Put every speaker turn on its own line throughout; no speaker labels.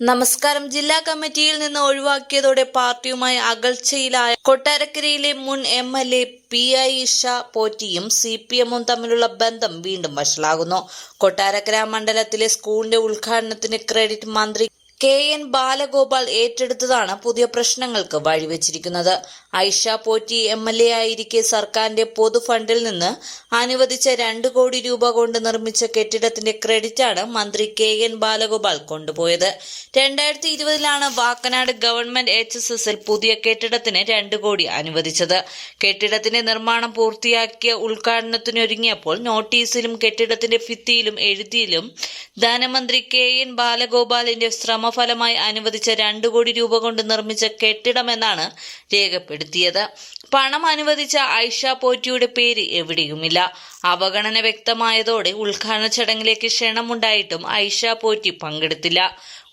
നമസ്കാരം. ജില്ലാ കമ്മിറ്റിയിൽ നിന്ന് ഒഴിവാക്കിയതോടെ പാർട്ടിയുമായി അകൽച്ചയിലായ കൊട്ടാരക്കരയിലെ മുൻ M L A P Aisha പോറ്റിയും C P എമ്മും തമ്മിലുള്ള ബന്ധം വീണ്ടും വഷളാകുന്നു. കൊട്ടാരക്കര മണ്ഡലത്തിലെ സ്കൂളിന്റെ ഉദ്ഘാടനത്തിന് ക്രെഡിറ്റ് മന്ത്രി കെ എൻ ബാലഗോപാൽ ഏറ്റെടുത്തതാണ് പുതിയ പ്രശ്നങ്ങൾക്ക് വഴിവെച്ചിരിക്കുന്നത്. Aisha Potti M L A ആയിരിക്കെ സർക്കാരിന്റെ പൊതുഫണ്ടിൽ നിന്ന് അനുവദിച്ച രണ്ട് കോടി രൂപ കൊണ്ട് നിർമ്മിച്ച കെട്ടിടത്തിന്റെ ക്രെഡിറ്റാണ് മന്ത്രി കെ എൻ ബാലഗോപാൽ കൊണ്ടുപോയത്. രണ്ടായിരത്തി ഇരുപതിലാണ് വാക്കനാട് ഗവൺമെന്റ് എച്ച് എസ് എസിൽ പുതിയ കെട്ടിടത്തിന് രണ്ട് കോടി അനുവദിച്ചത്. കെട്ടിടത്തിന്റെ നിർമ്മാണം പൂർത്തിയാക്കിയ ഉദ്ഘാടനത്തിനൊരുങ്ങിയപ്പോൾ നോട്ടീസിലും കെട്ടിടത്തിന്റെ ഭിത്തിയിലും എഴുതിയിലും ധനമന്ത്രി കെ എൻ ബാലഗോപാലിന്റെ ശ്രമഫലമായി അനുവദിച്ച രണ്ട് കോടി രൂപ കൊണ്ട് നിർമ്മിച്ച കെട്ടിടമെന്നാണ് രേഖപ്പെടുത്തിയത്. പണം അനുവദിച്ച ഐഷ പോറ്റിയുടെ പേര് എവിടെയുമില്ല. അവഗണന വ്യക്തമായതോടെ ഉദ്ഘാടന ചടങ്ങിലേക്ക് ക്ഷണമുണ്ടായിട്ടും ഐഷ പോറ്റി പങ്കെടുത്തില്ല.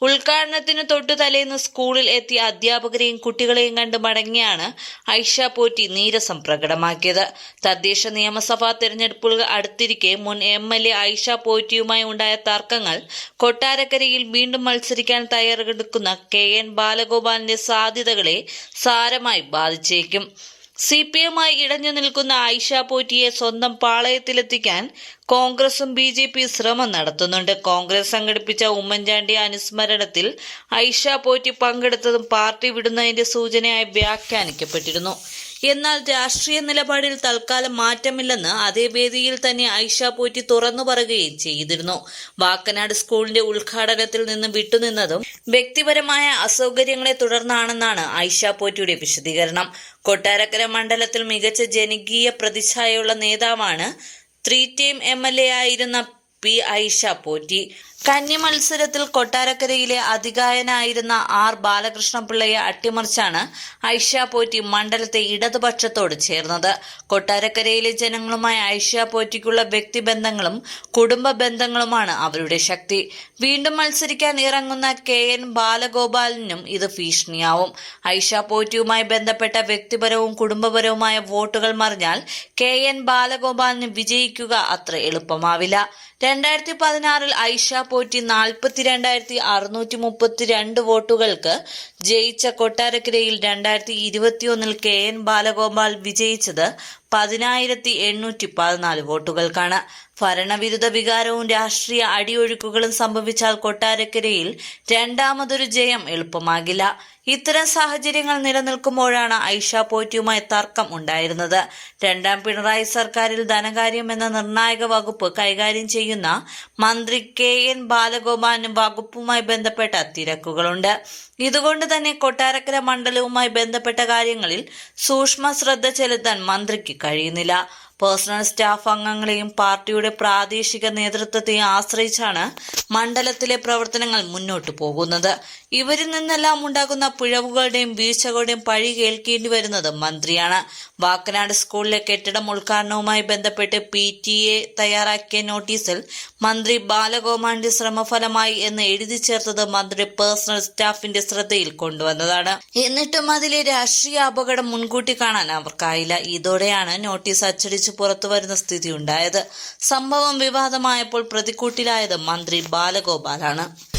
ഉദ്ഘാടനത്തിന് തൊട്ടു തലേന്ന് സ്കൂളിൽ എത്തിയ അധ്യാപകരെയും കുട്ടികളെയും കണ്ട് മടങ്ങിയാണ് ഐഷ പോറ്റി നീരസം പ്രകടമാക്കിയത്. തദ്ദേശ നിയമസഭാ തെരഞ്ഞെടുപ്പുകൾ അടുത്തിരിക്കെ മുൻ എം എൽ എ ഐഷ പോറ്റിയുമായി ഉണ്ടായ തർക്കങ്ങൾ കൊട്ടാരക്കരയിൽ വീണ്ടും മത്സരിക്കാൻ തയ്യാറെടുക്കുന്ന കെ എൻ ബാലഗോപാലിന്റെ സാധ്യതകളെ സാരമായി ബാധിച്ചേക്കും. സി പി എമ്മായി ഇടഞ്ഞു നിൽക്കുന്ന ഐഷ പോറ്റിയെ സ്വന്തം പാളയത്തിലെത്തിക്കാൻ കോൺഗ്രസും ബി ജെ പി ശ്രമം നടത്തുന്നുണ്ട്. കോൺഗ്രസ് സംഘടിപ്പിച്ച ഉമ്മൻചാണ്ടി അനുസ്മരണത്തിൽ ആയിഷ പോറ്റി പങ്കെടുത്തതും പാർട്ടി വിടുന്നതിന്റെ സൂചനയായി വ്യാഖ്യാനിക്കപ്പെട്ടിരുന്നു. എന്നാൽ രാഷ്ട്രീയ നിലപാടിൽ തൽക്കാലം മാറ്റമില്ലെന്ന് അതേ വേദിയിൽ തന്നെ ഐഷ പോറ്റി തുറന്നു പറയുകയും ചെയ്തിരുന്നു. വാക്കനാട് സ്കൂളിന്റെ ഉദ്ഘാടനത്തിൽ നിന്ന് വിട്ടുനിന്നതും വ്യക്തിപരമായ അസൗകര്യങ്ങളെ തുടർന്നാണെന്നാണ് ഐഷ പോറ്റിയുടെ വിശദീകരണം. കൊട്ടാരക്കര മണ്ഡലത്തിൽ മികച്ച ജനകീയ പ്രതിച്ഛായയുള്ള നേതാവാണ് three time M L A ആയിരുന്ന പി ഐഷ പോറ്റി. കന്നി മത്സരത്തിൽ കൊട്ടാരക്കരയിലെ അധികായനായിരുന്ന ആർ ബാലകൃഷ്ണപിള്ളയെ അട്ടിമറിച്ചാണ് ഐഷ പോറ്റി മണ്ഡലത്തെ ഇടതുപക്ഷത്തോട് ചേർന്നത്. കൊട്ടാരക്കരയിലെ ജനങ്ങളുമായി ഐഷ പോറ്റിക്കുള്ള വ്യക്തിബന്ധങ്ങളും കുടുംബ ബന്ധങ്ങളുമാണ് അവരുടെ ശക്തി. വീണ്ടും മത്സരിക്കാൻ ഇറങ്ങുന്ന കെ എൻ ബാലഗോപാലിനും ഇത് ഭീഷണിയാവും. ഐഷ പോറ്റിയുമായി ബന്ധപ്പെട്ട വ്യക്തിപരവും കുടുംബപരവുമായ വോട്ടുകൾ മറിഞ്ഞാൽ കെ എൻ ബാലഗോപാലിന് വിജയിക്കുക അത്ര എളുപ്പമാവില്ല. രണ്ടായിരത്തി പതിനാറിൽ ഐഷ പോറ്റി നാൽപ്പത്തിരണ്ടായിരത്തി അറുന്നൂറ്റി മുപ്പത്തിരണ്ട് വോട്ടുകൾക്ക് ജയിച്ച കൊട്ടാരക്കരയിൽ രണ്ടായിരത്തി ഇരുപത്തിയൊന്നിൽ കെ എൻ ബാലഗോപാൽ വിജയിച്ചത് പതിനായിരത്തി എണ്ണൂറ്റി പതിനാല് വോട്ടുകൾക്കാണ്. ഭരണവിരുദ്ധ വികാരവും രാഷ്ട്രീയ അടിയൊഴുക്കുകളും സംഭവിച്ചാൽ കൊട്ടാരക്കരയിൽ രണ്ടാമതൊരു ജയം എളുപ്പമാകില്ല. ഇത്തരം സാഹചര്യങ്ങൾ നിലനിൽക്കുമ്പോഴാണ് ഐഷ പോറ്റിയുമായി തർക്കം ഉണ്ടായിരുന്നത്. രണ്ടാം പിണറായി സർക്കാരിൽ ധനകാര്യം എന്ന നിർണായക വകുപ്പ് കൈകാര്യം ചെയ്യുന്ന മന്ത്രി കെ എൻ ബാലഗോപാലിന് വകുപ്പുമായി ബന്ധപ്പെട്ട തിരക്കുകളുണ്ട്. ഇതുകൊണ്ട് തന്നെ കൊട്ടാരക്കര മണ്ഡലവുമായി ബന്ധപ്പെട്ട കാര്യങ്ങളിൽ സൂക്ഷ്മ ശ്രദ്ധ ചെലുത്താൻ മന്ത്രിക്ക് കഴിയുന്നില്ല പേഴ്സണൽ സ്റ്റാഫ് അംഗങ്ങളെയും പാർട്ടിയുടെ പ്രാദേശിക നേതൃത്വത്തെയും ആശ്രയിച്ചാണ് മണ്ഡലത്തിലെ പ്രവർത്തനങ്ങൾ മുന്നോട്ടു പോകുന്നത്. ഇവരിൽ നിന്നെല്ലാം ഉണ്ടാകുന്ന പിഴവുകളുടെയും വീഴ്ചകളുടെയും പഴി കേൾക്കേണ്ടി വരുന്നത് മന്ത്രിയാണ്. വാക്കനാട് സ്കൂളിലെ കെട്ടിടം ഉദ്ഘാടനവുമായി ബന്ധപ്പെട്ട് പി ടി എ തയ്യാറാക്കിയ നോട്ടീസിൽ മന്ത്രി ബാലഗോപാലിന്റെ ശ്രമഫലമായി എന്ന് എഴുതി ചേർത്തത് മന്ത്രി പേഴ്സണൽ സ്റ്റാഫിന്റെ ശ്രദ്ധയിൽ കൊണ്ടുവന്നതാണ്. എന്നിട്ടും അതിലെ രാഷ്ട്രീയ അപകടം മുൻകൂട്ടി കാണാൻ അവർക്കായില്ല. ഇതോടെയാണ് നോട്ടീസ് അച്ചടിച്ച് പുറത്തു വരുന്ന സ്ഥിതിയുണ്ടായത്. സംഭവം വിവാദമായപ്പോൾ പ്രതിക്കൂട്ടിലായത് മന്ത്രി ബാലഗോപാലാണ്.